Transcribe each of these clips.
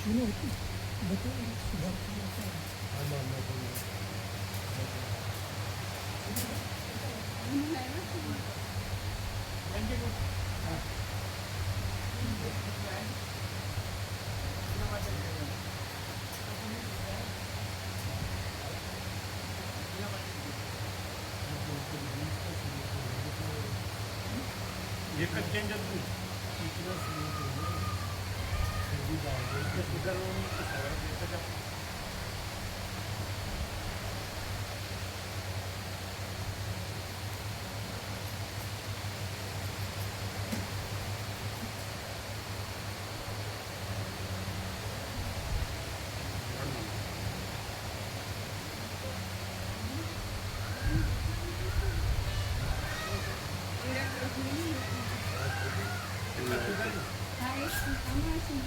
જૂનું હતું બધું સુધાર થયો છે. એક જ ચેન્જ હતું એટલે સુધારવાનું તો સવારે એક જ હતું.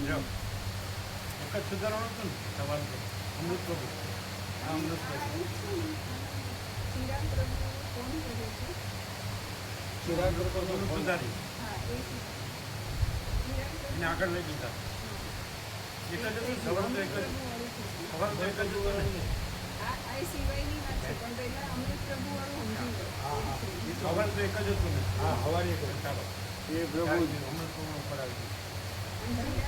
જો, એક જ સુધારવાનું હતું ને સવારે તો. અમૃત પ્રભુ હા અમૃત પ્રભુ ચિરાગ એને આગળ લઈ એક જ હતું સવાર તો એક જ સવાર તો એક જ તો એક જ હતું ને. હા હવારી ચાલો. એ પ્રભુ અમૃત પ્રભુ ઉપર આવી ગયું.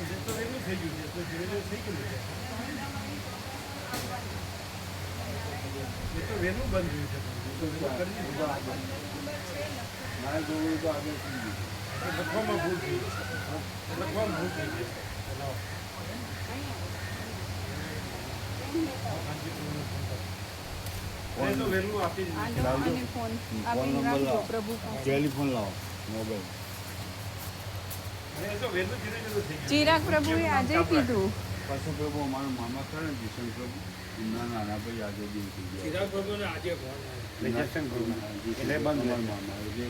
એ તો એનું થઈ ગયું છે તો ધીરે ધીરે થઈ ગયું છે એ તો વહેલું બંધ થયું છે મારે જોવું તો આગળ થઈ ગયું લખવામાં ભૂલ થઈ લખવામાં ભૂલ થઈ ગઈ ટેલિફોન લાવો મોબાઈલ ચિરાગ પ્રભુએ આજે કીધું. પાછો પ્રભુ અમારા મામા કરે ને કિશન પ્રભુ? એમના નાના ભાઈ આજે દિન થઈ ગયા. ચિરાગ પ્રભુને આજે ફોન આવ્યો. એટલે બંધ મામા. એટલે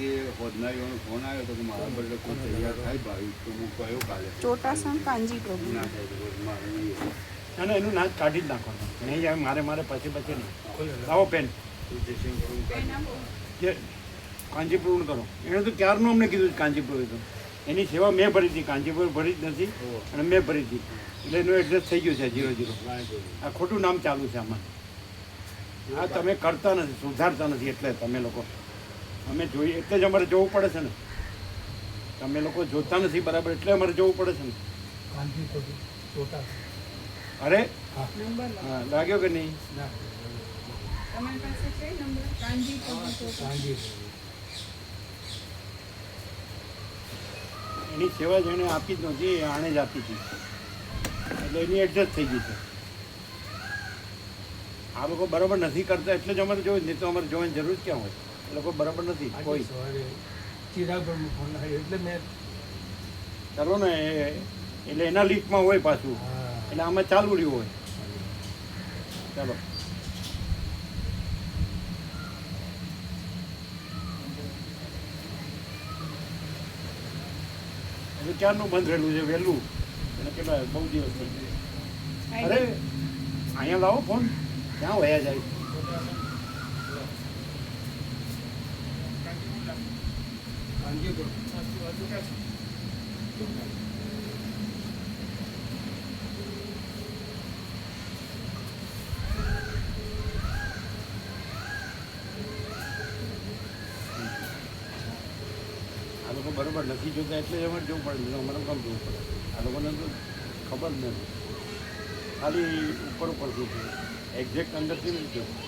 એ હોદનારીઓનો ફોન આવ્યો તો કે મારા બદલે કોઈ તૈયાર થાય ભાઈ. તો હું કયો કાલે? ચોટાસણ કાંજી પ્રભુ. ના થાય ના ના એનું નાક કાઢી જ નાખવાનું. નહીં જાય મારે મારે પછી પછી નહીં. લાવો પેન. તું જયસિંહ પ્રભુ કાઢી. કરો. એણે તો ક્યારનું અમને કીધું કાંજીપુર કાંચીપુર તો? એની સેવા મેં ભરી હતી. કાંજીપુર ભરી જ નથી અને મેં ભરી હતી. એટલે એનું એડ્રેસ થઈ ગયું છે જીરો જીરો આ ખોટું નામ ચાલુ છે આમાં. હા તમે કરતા નથી સુધારતા નથી એટલે તમે લોકો. અમે જોઈએ એટલે જ અમારે જોવું પડે છે ને. તમે લોકો જોતા નથી બરાબર એટલે અમારે જોવું પડે છે ને. અરે? હા. લાગ્યો કે નહીં? એની સેવા જેને આપી જ નહોતી આણે જ આપી હતી એટલે એની એડજસ્ટ થઈ ગઈ છે. આ લોકો બરાબર નથી કરતા એટલે જ અમારે જોયું નહીં તો અમારે જોવાની જરૂર ક્યાં હોય? એ લોકો બરાબર નથી કોઈ. ચિરાગ ફોન આવ્યો એટલે મેં ચાલો ને એ- એટલે એના લીકમાં હોય પાછું. એટલે આમાં ચાલુ રહ્યું હોય. ચાલો. એટલે ક્યારનું બંધ રહેલું છે? વહેલું? કેટલા બહુ દિવસ થઈ ગયા. અરે અહીંયા લાવો ફોન ક્યાં વયા જાય? Thank પ્રભુ લોકો બરોબર નથી જોતા એટલે અમે જોવું પડે. અમારે કામ જોવું પડે. આ લોકોને તો ખબર જ નથી. ખાલી ઉપર ઉપરથી પડે. એક્ઝેક્ટ અંદરથી નથી જોવું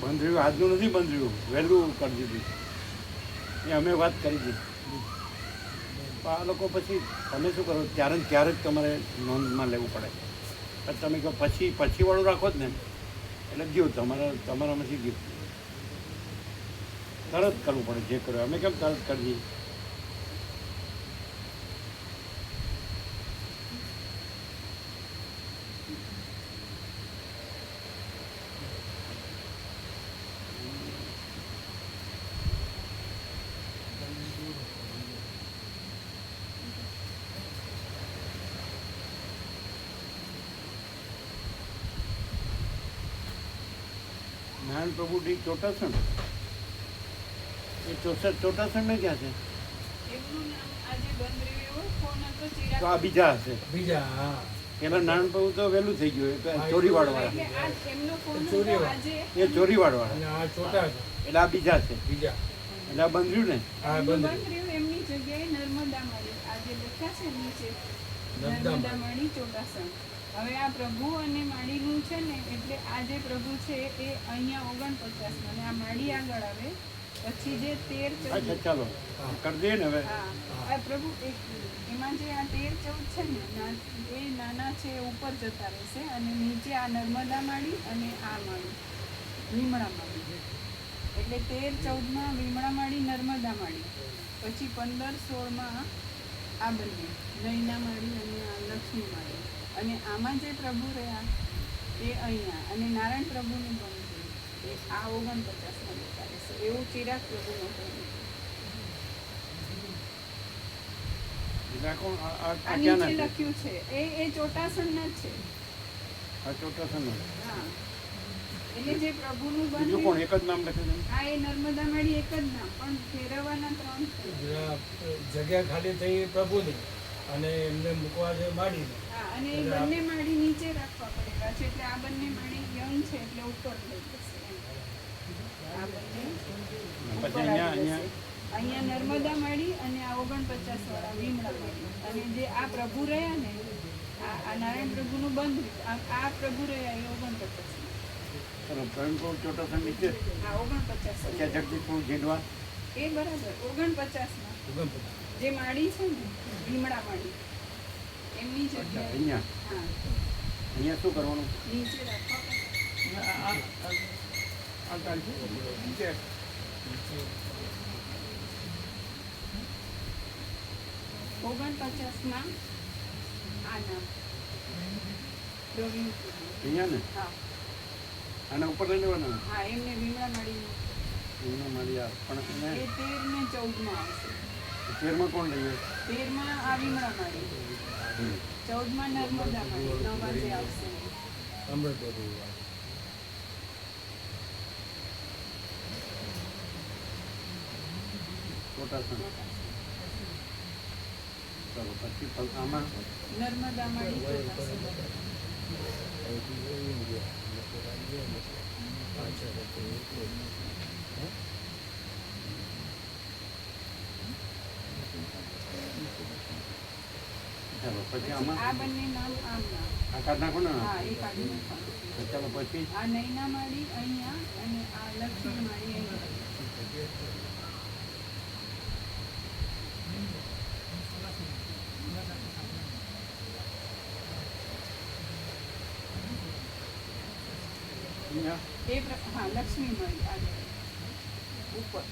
બંધ રહ્યું આજનું નથી બંધ રહ્યું વહેલું કરી દીધું. એ અમે વાત કરી દીધી. આ લોકો પછી તમે શું કરો? ત્યારે ત્યારે જ તમારે નોંધમાં લેવું પડે. પણ તમે કહો, પછી પછી વાળું રાખો જ ને એટલે ગયું તમારા, તમારામાંથી ગયું તરત કરવું પડે, જે કરો. અમે કેમ તરત કરીએ? નારાયણ પ્રભુ ડી ચોટાસણ? એ ચોસઠ ચોટાસણ ને ક્યાં છે? તો આ બીજા હશે. બીજા હા. પેલા પ્રભુ તો વહેલું થઈ ગયું ચોરી તો વાળા એટલે આ એમનો ફોન હતો ચોરીઓ. આજે. એ ચોરી વાળા અને આ છોટા છે એટલે આ બીજા છે. બીજા. એટલે આ બંધ રહ્યું ને? હા એમનું બંધ બંધ રહ્યું. એમની જગ્યાએ નર્મદા મળી આજે લખ્યા છે નીચે. નર્મદા નર્મદા મળી ચોટાસણ. હવે આ પ્રભુ અને માળીનું છે ને એટલે આ જે પ્રભુ છે એ અહીંયા ઓગણપચાસ અને આ માળી આગળ આવે. પછી જે તેર ચૌદ. ચાલો. કરી દે ને હવે. હા. આ પ્રભુ એક એમાં જે આ તેર ચૌદ છે ને ના- એ નાના છે ઉપર જતા રહેશે અને નીચે આ નર્મદા માળી અને આ માળી લીમડા માળી એટલે તેર ચૌદમાં લીમડા માળી નર્મદા માળી પછી પંદર સોળમાં આ બંને. નૈના માળી અને આ લક્ષ્મી માળી અને આમાં જે પ્રભુ રહ્યા એ અહીંયા અને નારાયણ પ્રભુનું બંધ એ આ ઓગણપચાસમાં બતાવે છે. એવું ચિરાગ પ્રભુનું એટલે આ લખ્યું છે. એ એ ચોટાસણના છે. આ ચોટાસણ હા. એટલે જે પ્રભુનું બીજું કોણ? એક જ નામ લખે છે? આ એ નર્મદા માળી એક જ નામ પણ ફેરવવાના ત્રણ જગ્યા ખાલી થઈ પ્રભુની અને એમને મૂકવા છે માડીને. હા અને એ બંને માળી નીચે રાખવા પડેલા છે એટલે આ બંને માળી યંગ છે એટલે ઉપર લઈ જશે. આ બંને અહીંયા નર્મદા માળી અને આ ઓગણપચાસ વાળા લીમડા માળી. અને જે આ પ્રભુ રહ્યા ને આ આ નારાયણ પ્રભુનું બંધ આ આ પ્રભુ રહ્યા એ ઓગણપચાસ ચલો ચોટાસણ નીચે? આ ઓગણપચાસ જગદીશપુર જીંડવા એ બરાબર ઓગણપચાસમાં. માં જે માળી છે ને ભીમડા માળી એમની જગ્યાએ. અહીંયા? હા. અહીંયા શું કરવાનું? નીચે રાખવા ઓગણપચાસમાં આ નામ પ્રવીણ કુમાર. અહીંયા ને? હા. આના ઉપર લઈ લેવાના? હા એમને લીમડા માળીનું એમાં મારી આ પણ એ તેર ને ચૌદમાં આવશે. તેરમાં કોણ લઈએ તેરમાં આ લીમડા માળી ચૌદમાં નર્મદા માળી નવ વાગે આવશે. અમૃત બધું ચાલો પછી ફલ- આમાં? નર્મદા માળી ચોટાસર. ચાલો પછી આ આમાં બંને નામ આમ નામ આ કાઢ નાખો ને? હા એ કાઢી નાખવાનું. તો ચાલો પછી? આ નૈના માળી અહીંયા અને આ લક્ષ્મી માળી અહીંયા? અહીંયા. એ પ્ર- હા લક્ષ્મી મળી આજે ઉપર.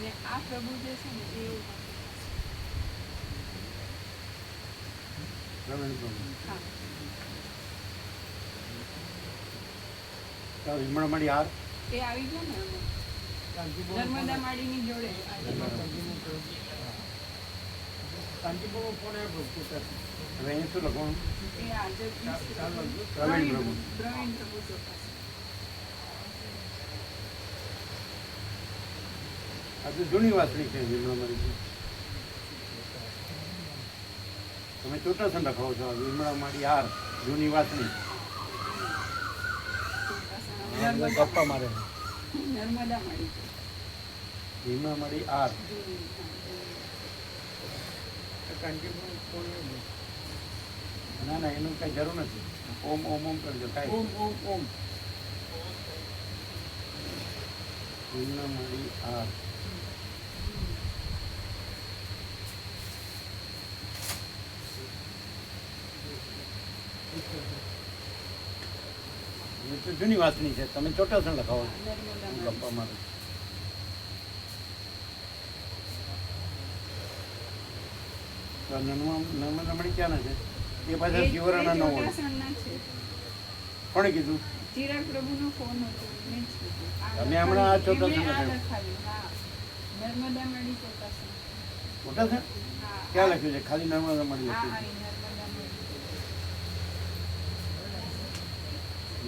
અને આ પ્રભુ જે છે ને એ પ્રવીણ પ્રભુ. હા. ચાલો લીમડા મારી હાર? એ આવી ગયા ને નર્મદા માળીની જોડે કાંચીપુરનો ફોન આવ્યો ચોટાસણ હવે અહીં શું લખવાનું? એ આજે પ્રવીણ પ્રભુ. પ્રવીણ પ્રભુ. ચોટાસર. તો જૂની વાસણી છે લીમડા મારી તમે ચોટાસણ લખાવો છો લીમડા મારી હાર જૂની વાસણી. ગપ્પા મારે. નર્મદા માળી આર. ના ના એનું કઈ જરૂર નથી. ઓમ ઓમ ઓમ કરજો કાંઈ ઓમ ઓમ ઓમ. એમના મળી આર. તો જૂની વાતની છે. તમે ચોટાસણ લખાવો લખવા. માંગુ તો આ નર્મા નર્મદા મળી ક્યાંના છે? એ પાછા જીવરાના ન હોય કોણે કીધું? ચિરાગ પ્રભુનો ફોન હતો. તમે હમણાં આ. ચોટાસણ લખાવ્યું. લખાવ્યું, નર્મદા મળી ચોટાસણ. મોટા ક્યાં લખ્યું છે? ખાલી નર્મદા મળી લખ્યું હા, એ નર્મદા મળી.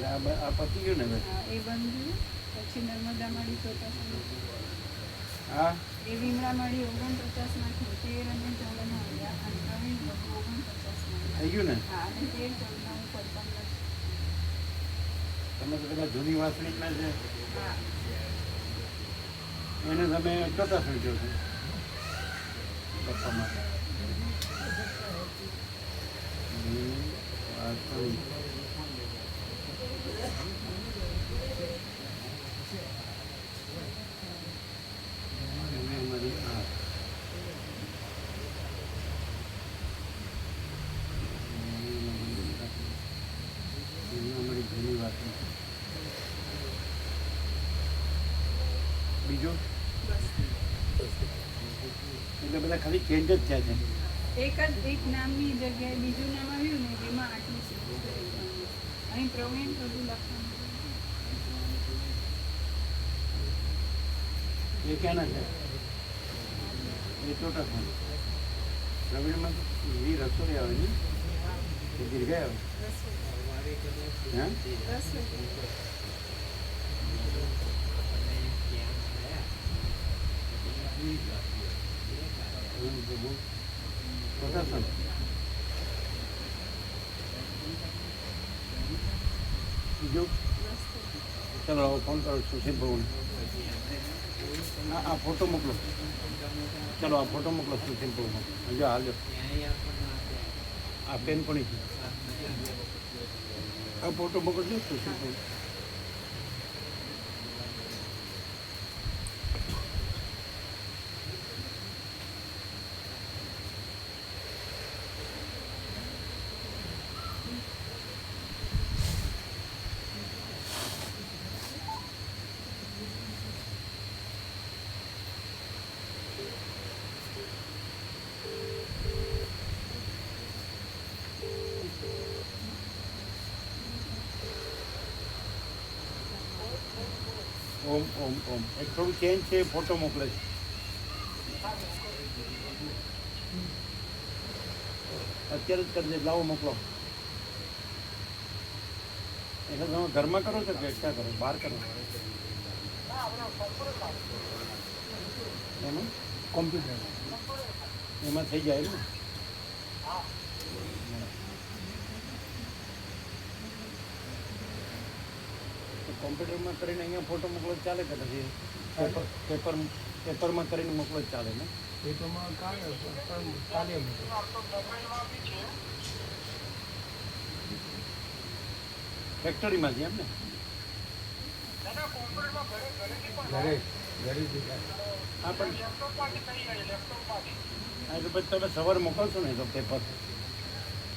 છે આ પતી ગયું ને હા, એ બંધ પછી નર્મદા મળી હા? એ વિમળા મળી ઓગણપચાસમાંથી તેર અને ચૌદ આવ્યા. અને પ્રવીણ પ્રભુ ઓગણપચાસ થઈ ગયું ને? હા અને તેર ચૌદ ના ઉપર પંદર તમે તો પેલા જૂની વાસણી ના છે. હા. એને તમે કતા કહો છો? લખવા માટે જૂની વાસણી એને અમારી આ એને અમારી જૂની વાસણી બીજું બસ એટલે બધા ખાલી ચેન્જ જ થયા છે. એક જ એક નામની જગ્યાએ બીજું નામ આવ્યું ને એમાં આટલું શીખવું અહીં પ્રવીણ પ્રભુ લખવાનું. એ ક્યાંના છે? એ ટોટા છે. પ્રવીણમાં તો વી રસોઈ આવે ને એ દીર્ઘાય આવે હા? પ્રવીણ ચોટા ચલો ફોન કરો સુશીલ ભવન આ ફોટો મોકલો ચલો આ ફોટો મોકલો સુશીલ ભવન જો હાલ્યો આ પેન પણ આ ફોટો મોકલજો, સુશીલ ભવન ઓમ ઓમ ઓમ. એક થોડું ચેન્જ છે ફોટો મોકલે છે. અત્યારે જ કરી દે, લાવો, મોકલો. એટલે તમે ઘરમાં કરો છો કે એકઠા કરો? બહાર કરો? એમાં? કોમ્પ્યુટર. એમાં થઈ જાય ને? કોમ્પ્યુટરમાં કરીને અહીંયા ફોટો મોકલો ચાલે કે પછી? પેપર પેપર પેપરમાં કરીને મોકલો ચાલે ને? પેપરમાં ચાલે ફેક્ટરીમાં એમ ને ઘરે ઘરેથી હા પણ હા તો પછી તમે સવારે મોકલશો ને તો પેપર?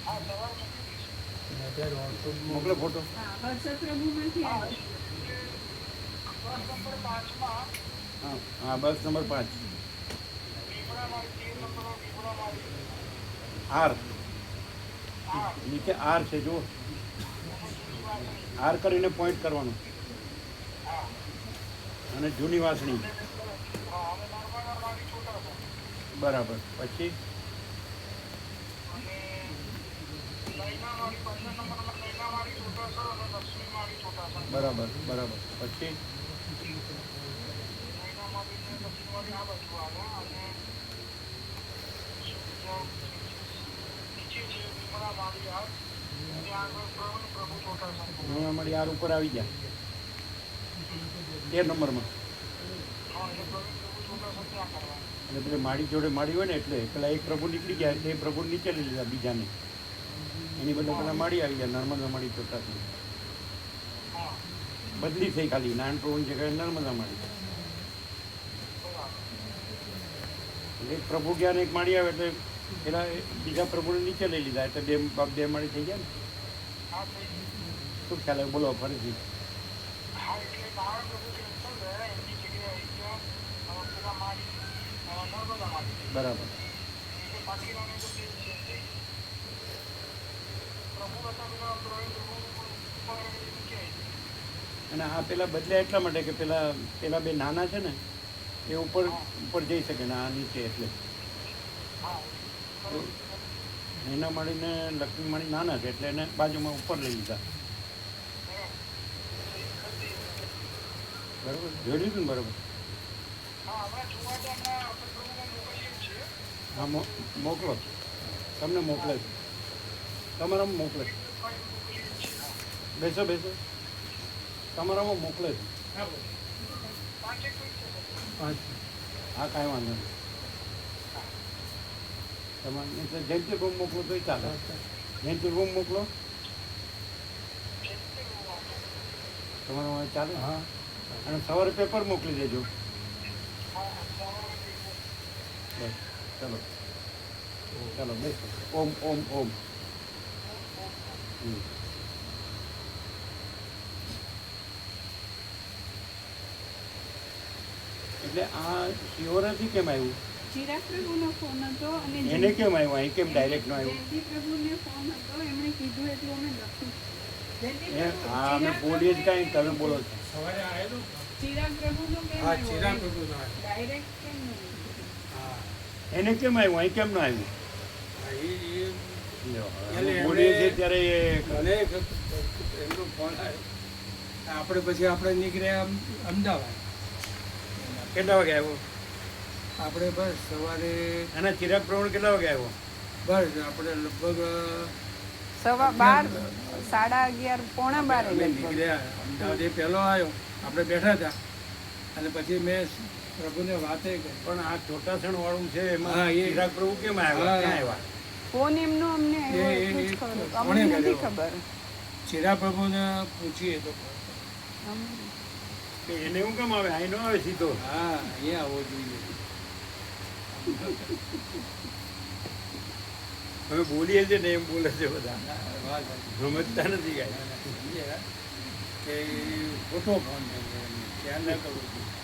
હા વોટ્સઅપમાં મોકલો ફોટો. હા બસ નંબર પાંચ. આર. નીચે આર છે, જુઓ. આર કરીને પોઈન્ટ કરવાનું. અને જૂની વાસણી. બરાબર. પછી? બરાબર બરાબર. પછી? આર ઉપર આવી ગયા. તેર નંબરમાં. એટલે પેલી માડી જોડે માડી હોય ને એટલે પેલા એક પ્રભુ નીકળી ગયા એટલે એ પ્રભુ નીચે લઈ લીધા બીજાને. એની બદલે પેલા માડી આવી ગયા, નર્મદા માડી ચોટાથી બદલી થઈ ખાલી. નાનપ્રભુની જગ્યાએ નર્મદા માળી. એક પ્રભુ જ્ઞાન એક માળી આવે એટલે એના બીજા પ્રભુને નીચે લઈ લીધા. એટલે બે બે માળી થઈ ગયા ને. શું ખ્યાલ આવે? બોલો, ફરીથી. બરાબર. અને આ પેલા બદલ્યા એટલા માટે કે પેલા પેલા બે નાના છે ને, એ ઉપર ઉપર જઈ શકે ને આ નીચે એટલે. એના મળીને લક્ષ્મી મળી નાના છે એટલે એને બાજુમાં ઉપર લઈ લીધા. બરાબર? જોઈ લીધું ને બરાબર? હા મોકલો. તમને મોકલે છે. તમારા મોકલે બેસો બેસો. તમારામાં મોકલે છે. પાંચ હા કાંઈ વાંધો નહીં. તમારે તો જયંતિ રૂમ મોકલો તો ચાલે. જયંતિ રૂમ મોકલો. તમારામાં ચાલે? હા. અને સવારે પેપર મોકલી દેજો. બસ ચલો. ચલો બેસ. ઓમ ઓમ ઓમ. હમ. એટલે આ શિવરાથી કેમ આવ્યું? ચિરાગ પ્રભુનો ફોન હતો અને એને કેમ આવ્યું? અહીં કેમ ડાયરેક્ટ નો આવ્યું? જયંતિ પ્રભુને ફોન હતો એમણે કીધું એટલું અમે લખ્યું હા અમે બોલીએ જ કાંઈ તમે બોલો છો. સવારે આવેલું? ચિરાગ પ્રભુનો કેમ હા ચિરાગ પ્રભુનો ડાયરેક્ટ કેમ હા. એને કેમ આવ્યું? અહીં કેમ ન આવ્યું? બોલીએ છીએ ત્યારે એ મને એમનો ફોન આવ્યો આપણે પછી આપણે નીકળ્યા અમ- અમદાવાદ. કેટલા વાગે આવ્યો? આપણે બસ સવારે અને ચિરાગ પ્રવણ કેટલા વાગે આવ્યો? બસ આપણે લગભગ સવા બાર સાડા અગિયાર પોણા બાર અમે. નીકળ્યા અમદાવાદ એ પહેલો આવ્યો. આપણે બેઠા હતા. અને પછી મેં પ્રભુને વાતે કરી. પણ આ છોટાસણ વાળું છે એમાં હા, એ- ચિરાગ પ્રભુ કેમ આવ્યા? ક્યાં આવ્યા? ફોન એમનો અમને ખબર. કોણે અમને નથી ખબર. ચિરા પ્રભુને પૂછીએ તો કે એને હું કેમ આવે? અહીં નો આવે સીધો. હા અહીંયા આવવો જોઈએ. અમે બોલીએ છીએ ને એમ બોલે છે બધા. સમજતા નથી કાંઈ. કે એ ખોટો ફોન થઈ ગયો ધ્યાન ના કરવું.